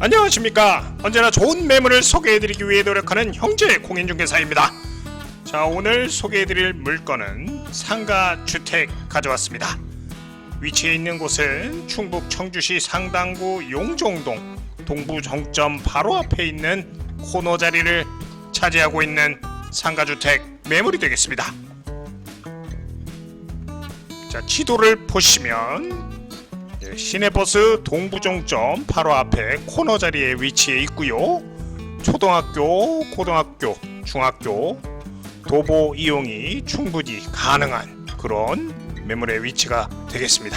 안녕하십니까. 언제나 좋은 매물을 소개해드리기 위해 노력하는 형제 공인중개사입니다. 자 오늘 소개해드릴 물건은 상가 주택 가져왔습니다. 위치해 있는 곳은 충북 청주시 상당구 용종동 동부 정점 바로 앞에 있는 코너 자리를 차지하고 있는 상가주택 매물이 되겠습니다. 자 지도를 보시면 예, 시내버스 동부종점 바로 앞에 코너 자리에 위치해 있고요. 초등학교, 고등학교, 중학교 도보 이용이 충분히 가능한 그런 매물의 위치가 되겠습니다.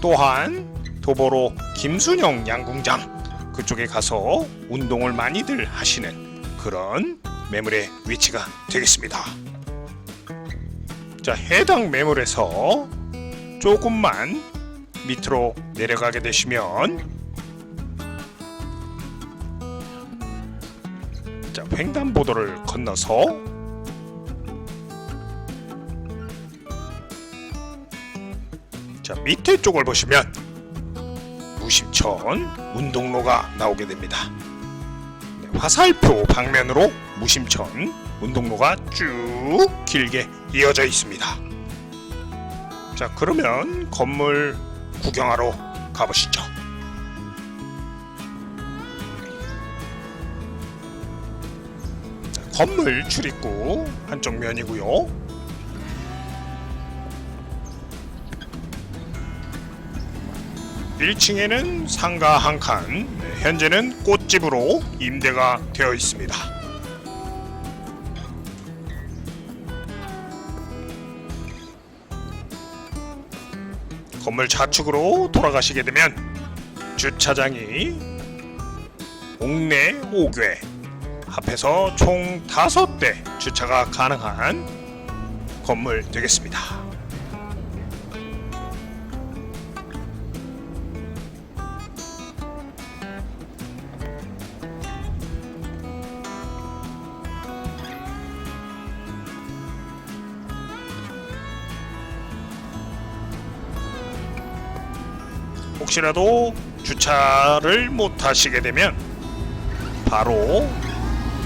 또한 도보로 김순영 양궁장 그쪽에 가서 운동을 많이들 하시는 그런 매물의 위치가 되겠습니다. 자, 해당 매물에서 조금만 밑으로 내려가게 되시면 자 횡단보도를 건너서 자 밑에 쪽을 보시면 무심천 운동로가 나오게 됩니다. 네, 화살표 방면으로 무심천 운동로가 쭉 길게 이어져 있습니다. 자 그러면 건물 구경하러 가보시죠. 자, 건물 출입구 한쪽 면이고요. 일층에는 상가 한 칸, 네, 현재는 꽃집으로 임대가 되어 있습니다. 건물 좌측으로 돌아가시게 되면 주차장이 옥내 5개 합해서 총 5대 주차가 가능한 건물 되겠습니다. 혹시라도 주차를 못 하시게 되면 바로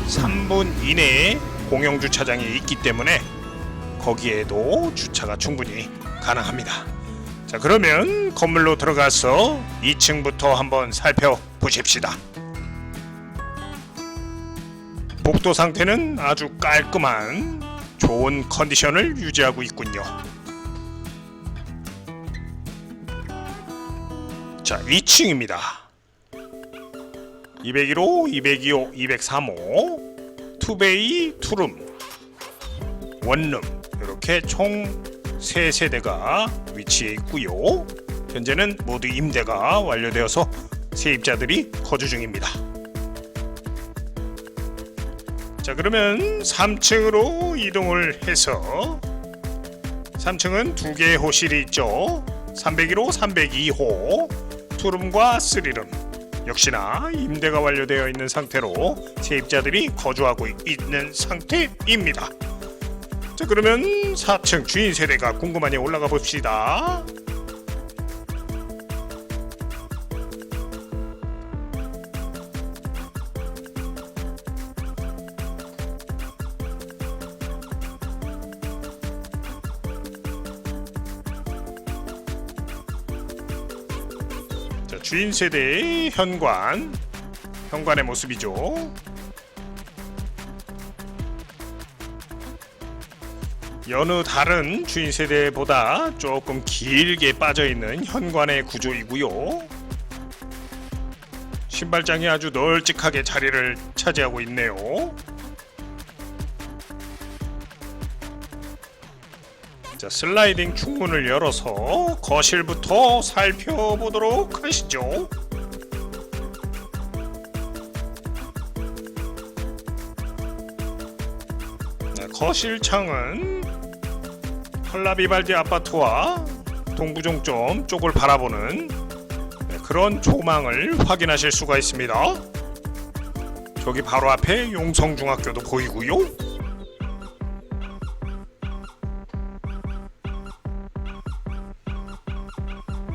3분 이내에 공영 주차장이 있기 때문에 거기에도 주차가 충분히 가능합니다. 자, 그러면 건물로 들어가서 2층부터 한번 살펴보십시다. 복도 상태는 아주 깔끔한 좋은 컨디션을 유지하고 있군요. 자, 2층입니다. 201호, 202호, 203호, 투베이, 투룸, 원룸 이렇게 총 3세대가 위치해 있고요. 현재는 모두 임대가 완료되어서 세입자들이 거주 중입니다. 자, 그러면 3층으로 이동을 해서 3층은 두 개의 호실이 있죠. 301호, 302호, 투룸과 쓰리룸. 역시나 임대가 완료되어 있는 상태로 세입자들이 거주하고 있는 상태입니다. 자, 그러면 4층 주인 세대가 궁금하니 올라가 봅시다. 주인 세대의 현관, 현관의 모습이죠. 여느 다른 주인 세대보다 조금 길게 빠져 있는 현관의 구조이고요. 신발장이 아주 널찍하게 자리를 차지하고 있네요. 자, 슬라이딩 충문을 열어서 거실부터 살펴보도록 하시죠. 네, 거실 창은 헐라비발디 아파트와 동부종점 쪽을 바라보는 네, 그런 조망을 확인하실 수가 있습니다. 저기 바로 앞에 용성중학교도 보이고요.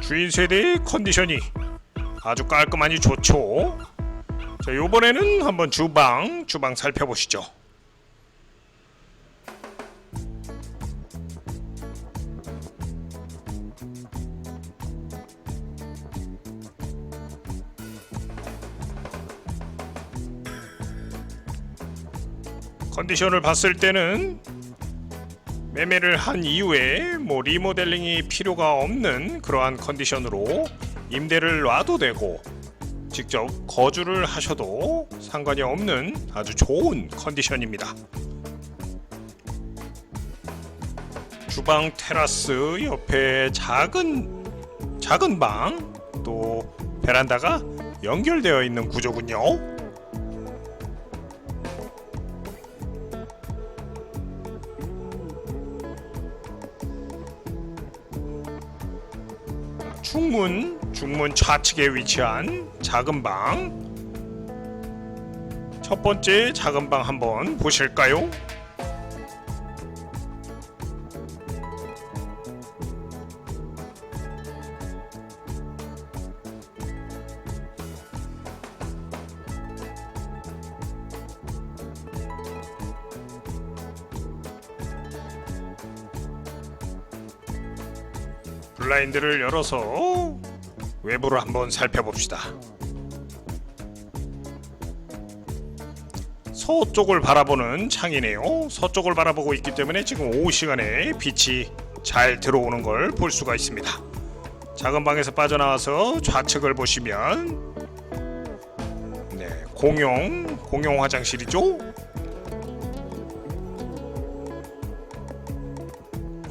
주인 세대의 컨디션이 아주 깔끔하니 좋죠. 자, 요번에는 한번 주방, 주방 살펴보시죠. 컨디션을 봤을 때는 매매를 한 이후에 뭐 리모델링이 필요가 없는 그러한 컨디션으로 임대를 놔도 되고 직접 거주를 하셔도 상관이 없는 아주 좋은 컨디션입니다. 주방 테라스 옆에 작은 작은 방 또 베란다가 연결되어 있는 구조군요. 중문 중문 좌측에 위치한 작은 방. 첫 번째 작은 방 한번 보실까요? 블라인드를 열어서 외부를 한번 살펴봅시다. 서쪽을 바라보는 창이네요. 서쪽을 바라보고 있기 때문에 지금 오후 시간에 빛이 잘 들어오는 걸 볼 수가 있습니다. 작은 방에서 빠져나와서 좌측을 보시면 네, 공용 공용 화장실이죠.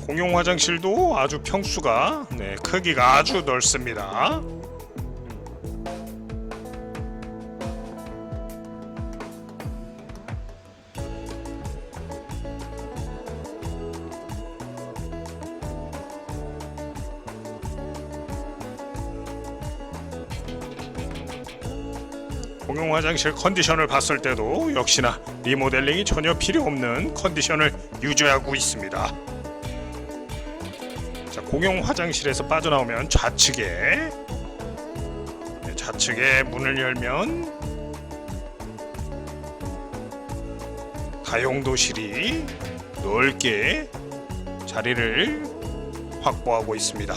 공용 화장실도 아주 평수가 네, 크기가 아주 넓습니다. 공용 화장실 컨디션을 봤을 때도 역시나 리모델링이 전혀 필요 없는 컨디션을 유지하고 있습니다. 자, 공용 화장실에서 빠져나오면 좌측에 네, 좌측에 문을 열면 다용도실이 넓게 자리를 확보하고 있습니다.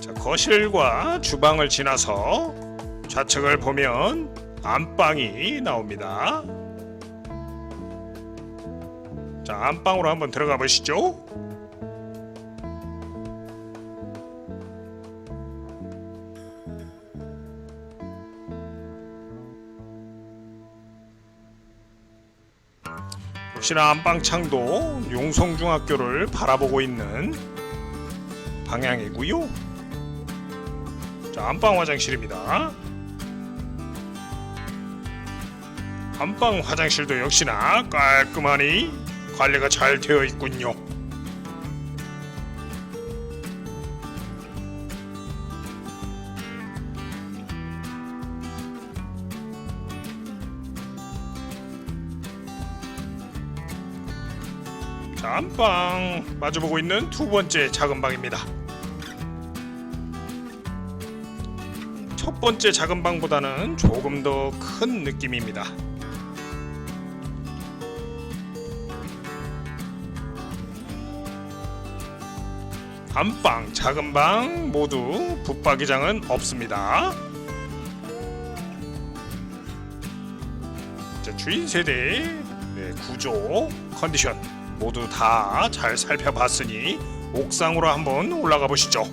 자, 거실과 주방을 지나서 좌측을 보면 안방이 나옵니다. 자, 안방으로 한번 들어가 보시죠. 역시나 안방 창도 용성중학교를 바라보고 있는 방향이고요. 자, 안방 화장실입니다. 안방 화장실도 역시나 깔끔하니 관리가 잘 되어 있군요. 자, 안방 마주보고 있는 두 번째 작은 방입니다. 첫 번째 작은 방보다는 조금 더 큰 느낌입니다. 안방, 작은 방 모두 붙박이장은 없습니다. 자, 주인 세대 네, 구조, 컨디션 모두 다 잘 살펴봤으니 옥상으로 한번 올라가 보시죠.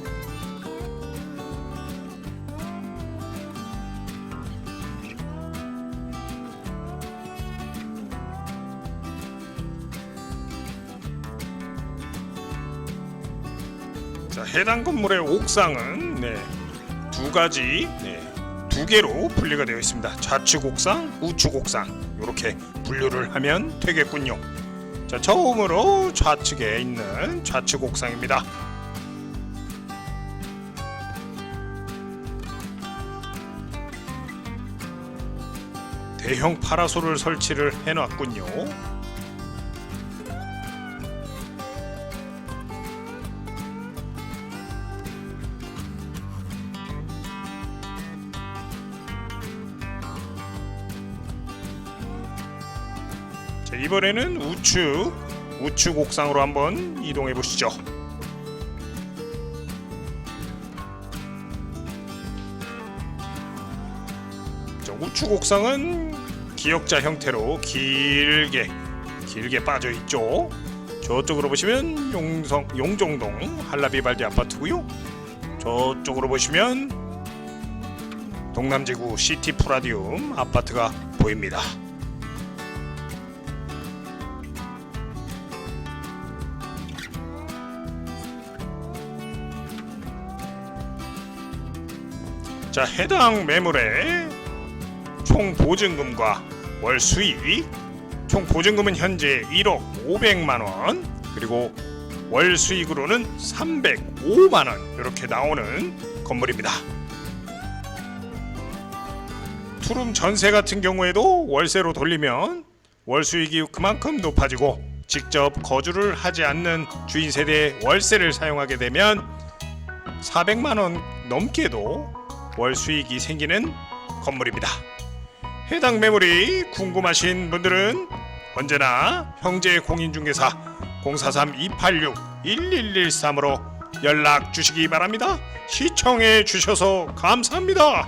해당 건물의 옥상은 네, 두 가지 네, 두 개로 분리가 되어 있습니다. 좌측 옥상, 우측 옥상 이렇게 분류를 하면 되겠군요. 자, 처음으로 좌측에 있는 좌측 옥상입니다. 대형 파라솔을 설치를 해놨군요. 자, 이번에는 우측 우측 옥상으로 한번 이동해 보시죠. 자, 우측 옥상은 기역자 형태로 길게 길게 빠져 있죠. 저쪽으로 보시면 용성 용종동 한라비발디 아파트고요. 저쪽으로 보시면 동남지구 시티 프라디움 아파트가 보입니다. 자, 해당 매물의 총 보증금과 월 수익 총 보증금은 현재 1억 500만 원 그리고 월 수익으로는 305만 원 이렇게 나오는 건물입니다. 투룸 전세 같은 경우에도 월세로 돌리면 월 수익이 그만큼 높아지고 직접 거주를 하지 않는 주인 세대의 월세를 사용하게 되면 400만 원 넘게도 월 수익이 생기는 건물입니다. 해당 매물이 궁금하신 분들은 언제나 형제 공인중개사 043-286-1113으로 연락 주시기 바랍니다. 시청해 주셔서 감사합니다.